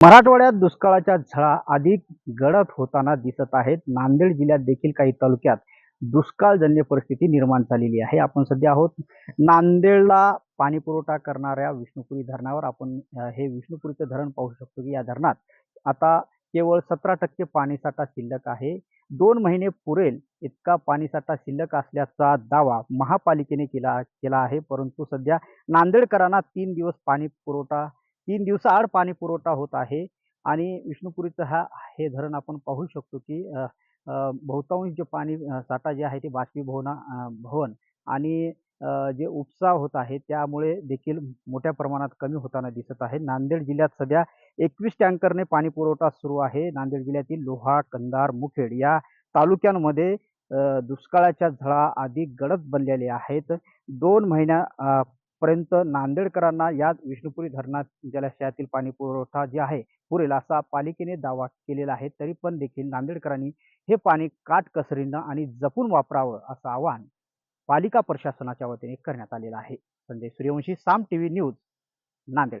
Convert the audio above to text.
मराठवाड्यात दुष्काळाच्या झळा अधिक गडद होताना दिसत आहेत. नांदेड जिल्ह्यात देखील काही तालुक्यात दुष्काळजन्य परिस्थिती निर्माण झालेली आहे. आपण सध्या आहोत नांदेडला पाणी पुरवठा करणाऱ्या विष्णुपुरी धरणावर. आपण हे विष्णुपुरीचं धरण पाहू शकतो की या धरणात आता केवळ सतरा टक्के पाणीसाठा शिल्लक आहे. दोन महिने पुरेल इतका पाणीसाठा शिल्लक असल्याचा दावा महापालिकेने केला केला आहे. परंतु सध्या नांदेडकरांना तीन दिवस पाणी पुरवठा तीन दिवसाआड पाणी पुरवठा होत आहे आणि विष्णुपुरीचं हा हे धरण आपण पाहू शकतो की बहुतांश जे पाणी साठा जे आहे ते बाष्पीभवना भवन आणि जे उपसा होत आहे त्यामुळे देखील मोठ्या प्रमाणात कमी होताना दिसत आहे. नांदेड जिल्ह्यात सध्या एकवीस टँकरने पाणी पुरवठा सुरू आहे. नांदेड जिल्ह्यातील लोहा कंधार मुखेड या तालुक्यांमध्ये दुष्काळाच्या झळा आधी गडद बनलेले आहेत. दोन महिन्या पर्यंत नांदेडकरांना या विष्णुपुरी धरणात जलाशयातील पाणी पुरवठा जे आहे पुरेल असा पालिकेने दावा केलेला आहे तरी पण देखील नांदेडकरांनी हे पाणी काटकसरीनं आणि जपून वापरावं असं आवाहन पालिका प्रशासनाच्या वतीने करण्यात आलेलं आहे. Sanjay Suryavanshi Saam TV news Nanded.